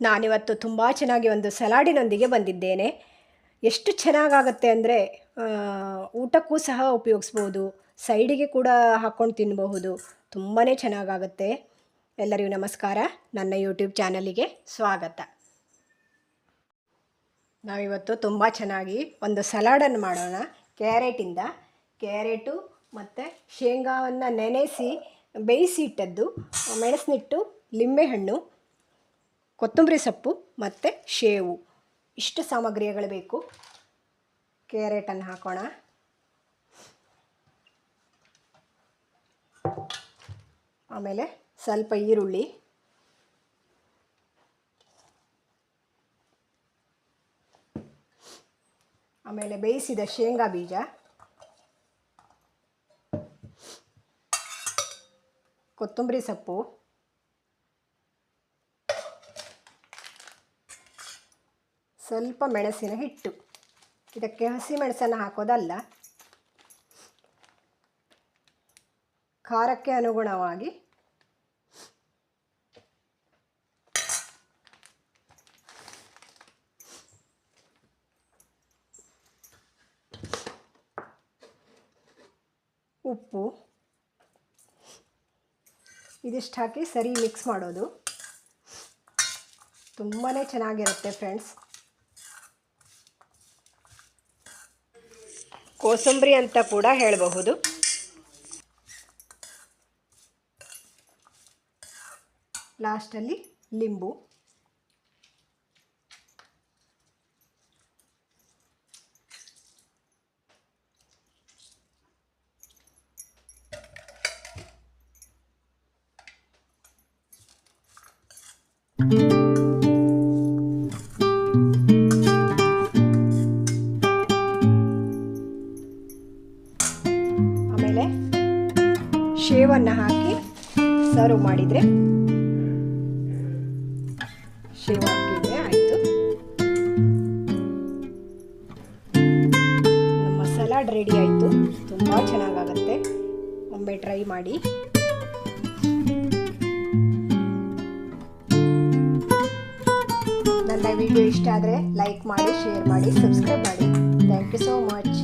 ನಾನಿವತ್ತು ತುಂಬ ಚೆನ್ನಾಗಿ ಒಂದು ಸಲಾಡಿನೊಂದಿಗೆ ಬಂದಿದ್ದೇನೆ. ಎಷ್ಟು ಚೆನ್ನಾಗಾಗತ್ತೆ ಅಂದರೆ ಊಟಕ್ಕೂ ಸಹ ಉಪಯೋಗಿಸ್ಬೋದು, ಸೈಡಿಗೆ ಕೂಡ ಹಾಕ್ಕೊಂಡು ತಿನ್ನಬಹುದು ತುಂಬಾ ಚೆನ್ನಾಗಾಗತ್ತೆ. ಎಲ್ಲರಿಗೂ ನಮಸ್ಕಾರ. ನನ್ನ ಯೂಟ್ಯೂಬ್ ಚಾನಲಿಗೆ ಸ್ವಾಗತ. ನಾವಿವತ್ತು ತುಂಬ ಚೆನ್ನಾಗಿ ಒಂದು ಸಲಾಡನ್ನು ಮಾಡೋಣ. ಕ್ಯಾರೆಟಿಂದ ಕ್ಯಾರೆಟು ಮತ್ತು ಶೇಂಗಾವನ್ನು ನೆನೆಸಿ ಬೇಯಿಸಿ ಇಟ್ಟದ್ದು, ಮೆಣಸಿನಿಟ್ಟು, ಲಿಂಬೆಹಣ್ಣು ಕೊತ್ತಂಬರಿ ಸೊಪ್ಪು ಮತ್ತು ಶೇವು. ಇಷ್ಟು ಸಾಮಗ್ರಿಗಳು ಬೇಕು. ಕ್ಯಾರೆಟನ್ನು ಹಾಕೋಣ. ಆಮೇಲೆ ಸ್ವಲ್ಪ ಈರುಳ್ಳಿ. ಆಮೇಲೆ ಬೇಯಿಸಿದ ಶೇಂಗಾ ಬೀಜ. ಕೊತ್ತಂಬರಿ ಸೊಪ್ಪು. ಸ್ವಲ್ಪ ಮೆಣಸಿನ ಹಿಟ್ಟು. ಇದಕ್ಕೆ ಹಸಿ ಮೆಣಸನ್ನು ಹಾಕೋದಲ್ಲ. ಖಾರಕ್ಕೆ ಅನುಗುಣವಾಗಿ ಉಪ್ಪು. ಇದಿಷ್ಟು ಹಾಕಿ ಸರಿ ಮಿಕ್ಸ್ ಮಾಡೋದು. ತುಂಬಾ ಚೆನ್ನಾಗಿರುತ್ತೆ ಫ್ರೆಂಡ್ಸ್ ಕೋಸಂಬರಿ ಅಂತ ಕೂಡ ಹೇಳಬಹುದು. ಲಾಸ್ಟಲ್ಲಿ ಲಿಂಬು. ಆಮೇಲೆ ಶೇವನ್ನು ಹಾಕಿ ಸರ್ವ್ ಮಾಡಿದರೆ ಶೇವ್ ಹಾಕಿದ್ರೆ ಆಯಿತು. ನಮ್ಮ ಸಲಾಡ್ ರೆಡಿ ಆಯಿತು. ತುಂಬ ಚೆನ್ನಾಗಾಗತ್ತೆ. ಒಮ್ಮೆ ಟ್ರೈ ಮಾಡಿ. ನನ್ನ ವಿಡಿಯೋ ಇಷ್ಟ ಆದರೆ ಲೈಕ್ ಮಾಡಿ, ಶೇರ್ ಮಾಡಿ, ಸಬ್ಸ್ಕ್ರೈಬ್ ಮಾಡಿ. Thank you so much.